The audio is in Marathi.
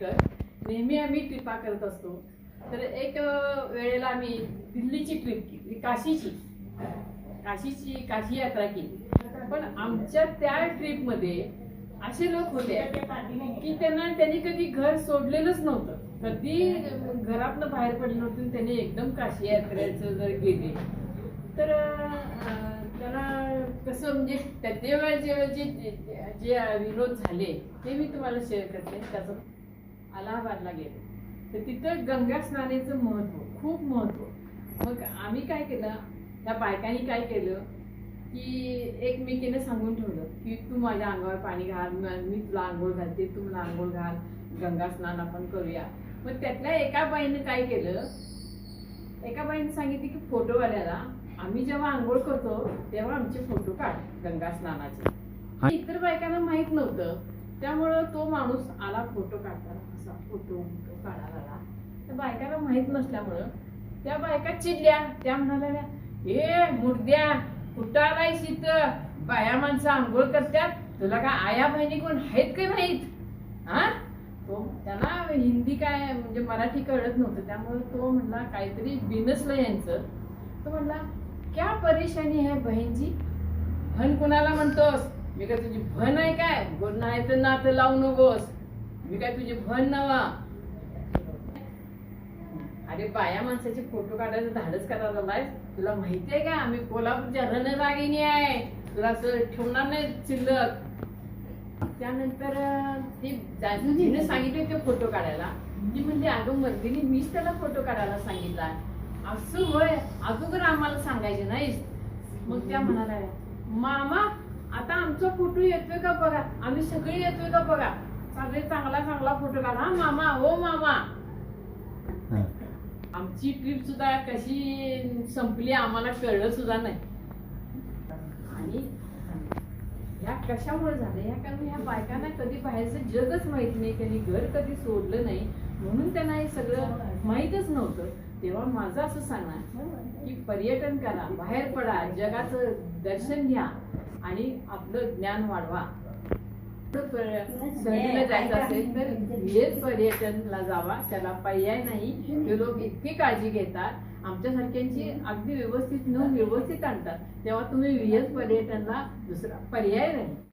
कर नेहमी आम्ही ट्रिपा करत असतो. तर एक वेळेला आम्ही दिल्लीची ट्रिप केली काशीची. काशीची काशी यात्रा केली. पण आमच्या त्या ट्रिपमध्ये असे लोक होते की त्यांना त्यांनी कधी घर सोडलेलंच नव्हतं. कधी घरातनं बाहेर पडले नव्हते आणि त्यांनी एकदम काशी यात्रेचं जर गेले तर त्याला कसं म्हणजे त्या देवाचे जे जे विरोध झाले ते मी तुम्हाला शेअर करते. त्याचं अलाहाबादला गेले. तर तिथं गंगा स्नानाचं महत्त्व खूप महत्त्व मग आम्ही काय केलं त्या बायकांनी काय केलं की एकमेकीने सांगून ठेवलं की तू माझ्या अंगावर पाणी घाल म- मी तुला आंघोळ घालते तू मला आंघोळ घाल गंगा स्नान आपण करूया. मग त्यातल्या एका बाईने काय केलं एका बाईने सांगितले की फोटोवाल्याला आम्ही जेव्हा आंघोळ करतो तेव्हा आमचे फोटो काढ गंगा स्नानाचे. इतर बायकांना माहीत नव्हतं त्यामुळं तो माणूस आला फोटो काढताना असा फोटो काढायला. आला त्या बायकाला माहीत नसल्यामुळं त्या बायका चिडल्या. त्या म्हणाल्या ए मुर्द्या कुठं नाही इथं? बाया माणसं आंघोळ करतात तुला काय आया बहिणी कोण आहेत का नाहीत? हा तो त्यांना हिंदी काय म्हणजे मराठी कळत नव्हतं. त्यामुळे तो म्हणला काहीतरी बिनसलं यांचं. तो म्हणला क्या परेशानी आहे बहीणजी? भन कुणाला म्हणतोस? मी काय तुझी भन आहे काय? नाही तर नातं लावू नकोस. मी काय तुझी भन नवा अरे बाया माणसाचे फोटो काढायचं धाडच करायला लाय तुला माहिती आहे का? आम्ही कोल्हापूरच्या रणरागिणी आहे. तुला असं ठेवणार नाही चिल्लक त्यानंतर ती जाजूजीने सांगितले ते फोटो काढायला. ती म्हणजे अगं मर्दिनी मीच त्याला फोटो काढायला सांगितला असं होय अगोदर आम्हाला सांगायचे नाहीस. मग त्या म्हणाल्या मामा आता आमचा फोटो येतोय का बघा आम्ही सगळे येतोय का बघा सगळे चांगला चांगला फोटो काढा. हा मामा हो मामा. आमची ट्रिप सुद्धा कशी संपली आम्हाला कळलं सुद्धा नाही. आणि ह्या कशामुळे झालं? ह्या कारण ह्या बायकांना कधी बाहेरचं जगच माहीत नाही त्यांनी घर कधी सोडलं नाही. म्हणून त्यांना हे सगळं माहीतच नव्हतं. तेव्हा माझं असं सांगणार की पर्यटन करा बाहेर पडा जगाचं दर्शन घ्या. आणि आपलं ज्ञान वाढवा. सहलीला जायचं असेल तर हेच पर्यटनला जावा. त्याला पर्याय नाही. ते लोक इतकी काळजी घेतात. आमच्यासारख्यांची अगदी व्यवस्थित न व्यवस्थित आणतात. तेव्हा तुम्ही व्हीएस पर्यटनला दुसरा पर्याय नाही.